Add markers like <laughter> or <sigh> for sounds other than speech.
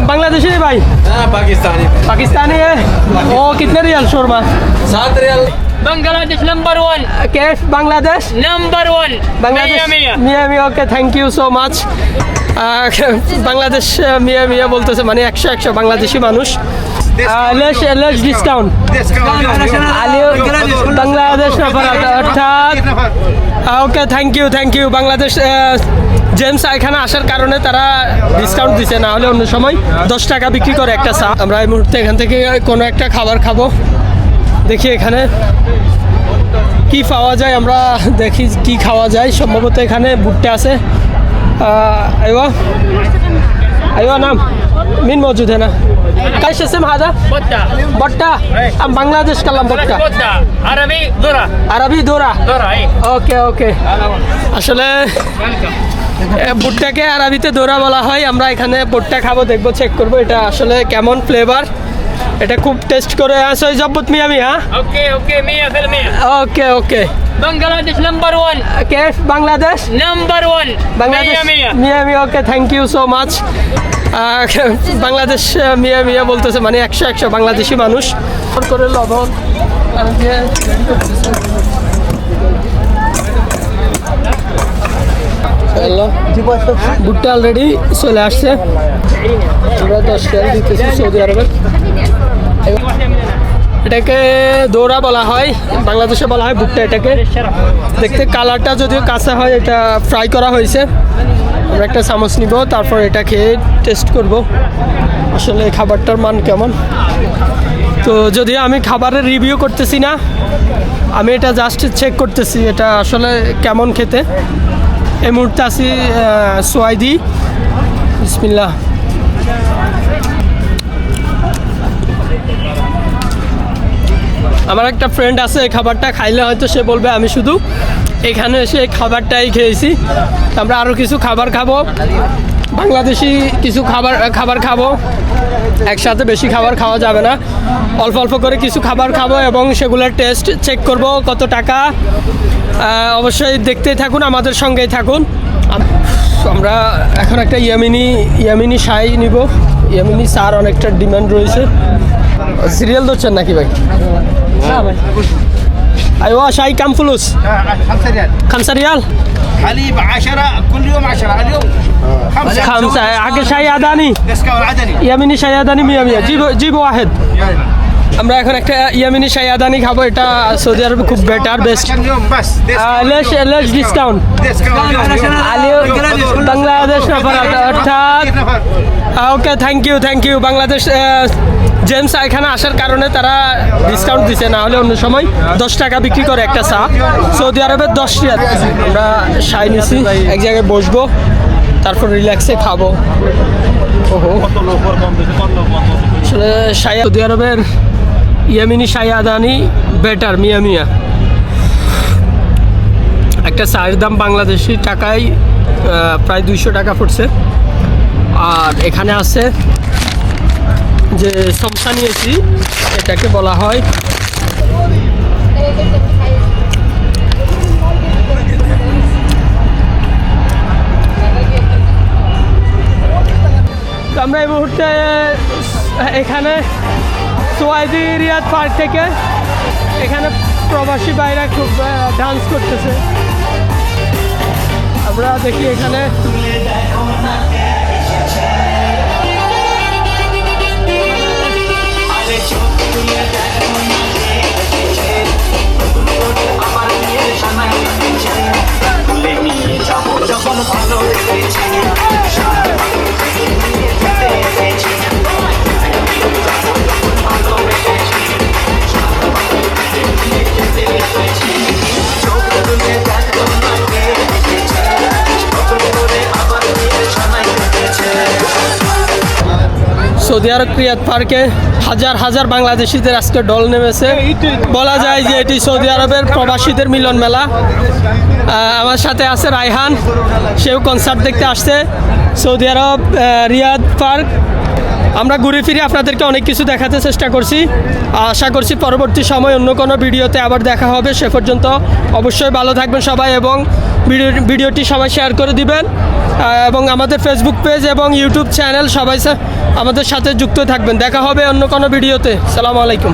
बांग्लादेशी है भाई हाँ पाकिस्तानी पाकिस्तानी है वो कितने रियल शोरमा सात real Bangladesh number one cash Bangladesh number one Bangladesh मियाँ मियाँ মিয়া মিয়া okay thank you so much Bangladesh ah, মিয়া মিয়া বলতেছে মানে একশো একশো বাংলাদেশি মানুষ লেস লেস ডিসকাউন্ট আলিও বাংলাদেশ নফর অর্থাৎ okay thank you thank you Bangladesh James এখানে আসার কারণে তারা ডিসকাউন্ট দিছে, না হলে অন্য সময় দশ টাকা বিক্রি করে একটা চা। আমরা এই মুহূর্তে এখান থেকে কোনো একটা খাবার খাব। দেখি এখানে কি পাওয়া যায়, আমরা দেখি কি খাওয়া যায়। সম্ভবত এখানে ভুট্টা আছে। আইবা আইবা নাম। মিন মজুদ হ্যাঁ ايش শেষে هذا؟ বট্টা। বট্টা? আমি বাংলাদেশ كلام বট্টা। আরবি দোরা আরবি দোরা ওকে ওকে। আসলে ভুট্টাকে আরবিতে দোরা বলা হয়। আমরা এখানে ভুট্টা খাব দেখব চেক করব। এটা আসলে কেমন ফ্লেভার এটা খুব টেস্ট করে আসো জব্বত মিয়া মিয়া হ্যাঁ? ওকে ওকে মিয়া ফির মিয়া। Okay okay. Bangladesh number one K? Bangladesh? Number one Bangladesh? Mia Mia. Okay thank you so much <laughs> Bangladesh মিয়া মিয়া বলতেছে মানে একশো একশো বাংলাদেশি মানুষ। করে লবণ ভুট্টা অলরেডি চলে আসছে। আমরা দশ টাকা দিতেছি সৌদি আরবের। এটাকে দৌড়া বলা হয়, বাংলাদেশে বলা হয় ভুট্টা এটাকে। দেখতে কালারটা যদিও কাঁচা হয়, এটা ফ্রাই করা হয়েছে। আমরা একটা চামচ নিব, তারপর এটা খেয়ে টেস্ট করব। আসলে খাবারটার মান কেমন? তো যদিও আমি খাবারের রিভিউ করতেছি না, আমি এটা জাস্ট চেক করতেছি এটা আসলে কেমন খেতে। এই মুহূর্তে আছি সোয়াইদি। বিসমিল্লাহ। আমার একটা ফ্রেন্ড আছে, এই খাবারটা খাইলে হয়তো সে বলবে, আমি শুধু এখানে এসে এই খাবারটাই খেয়েছি। আমরা আরও কিছু খাবার খাব। বাংলাদেশি কিছু খাবার খাবার খাব। একসাথে বেশি খাবার খাওয়া যাবে না। অল্প অল্প করে কিছু খাবার খাব এবং সেগুলোর টেস্ট চেক করব কত টাকা। অবশ্যই দেখতেই থাকুন, আমাদের সঙ্গেই থাকুন। আমরা এখন একটা ইয়ামিনি ইয়ামিনি শাই নিব। ইয়ামিনি সার অনেকটা ডিমান্ড রয়েছে। সিরিয়াল ধরছেন নাকি ভাই? أيوه شاي كم فلوس؟ خمسة ريال. خمسة ريال؟ حليب عشرة كل يوم عشرة اليوم. خمسة. خمسة. حق شاي عدني. يمني عدني يميني شاي عدني 100 100 جيبوا جيبوا واحد. يلا. আমরা এখন একটা ইয়ামিনি আদানি খাব এটা সৌদি আরবে খুব better best less discount Bangladesh অর্থাৎ okay thank you thank you Bangladesh James এখানে আসার কারণে তারা ডিসকাউন্ট দিছে না হলে অন্য সময় দশ টাকা বিক্রি করে একটা চা। সৌদি আরবে দশ টাকা আমরা সাই নিছি এক জায়গায় বসবো তারপর রিল্যাক্সে খাব। ওহো। আসলে সৌদি আরবের ইয়ামিনি সাই আদানি বেটার মিয়া মিয়া। একটা চায়ের দাম বাংলাদেশি টাকায় প্রায় দুইশো টাকা পড়ছে। আর এখানে আছে যে সমসা নিয়েছি এটাকে বলা হয় আমরা এই মুহূর্তে, এখানে সোয়াইদি রিয়াদ পার্ক থেকে। এখানে প্রবাসী বাইরা খুব ডান্স করতেছে। আমরা দেখি এখানে সৌদি আরব ক্রিয়াত পার্কে হাজার হাজার বাংলাদেশিদের আজকে ডল নেমেছে। বলা যায় যে এটি সৌদি আরবের প্রবাসীদের মিলন মেলা। আমার সাথে আছে রায়হান, সেও কনসার্ট দেখতে আসছে। সৌদি আরব রিয়াদ পার্ক আমরা ঘুরে ফিরে আপনাদেরকে অনেক কিছু দেখাতে চেষ্টা করছি। আশা করছি পরবর্তী সময় অন্য কোনো ভিডিওতে আবার দেখা হবে। সে পর্যন্ত অবশ্যই ভালো থাকবেন সবাই এবং ভিডিও, ভিডিওটি সবাই শেয়ার করে দিবেন। এবং আমাদের ফেসবুক পেজ এবং ইউটিউব চ্যানেল সবাই আমাদের সাথে যুক্ত থাকবেন। দেখা হবে অন্য কোনো ভিডিওতে। সালাম আলাইকুম।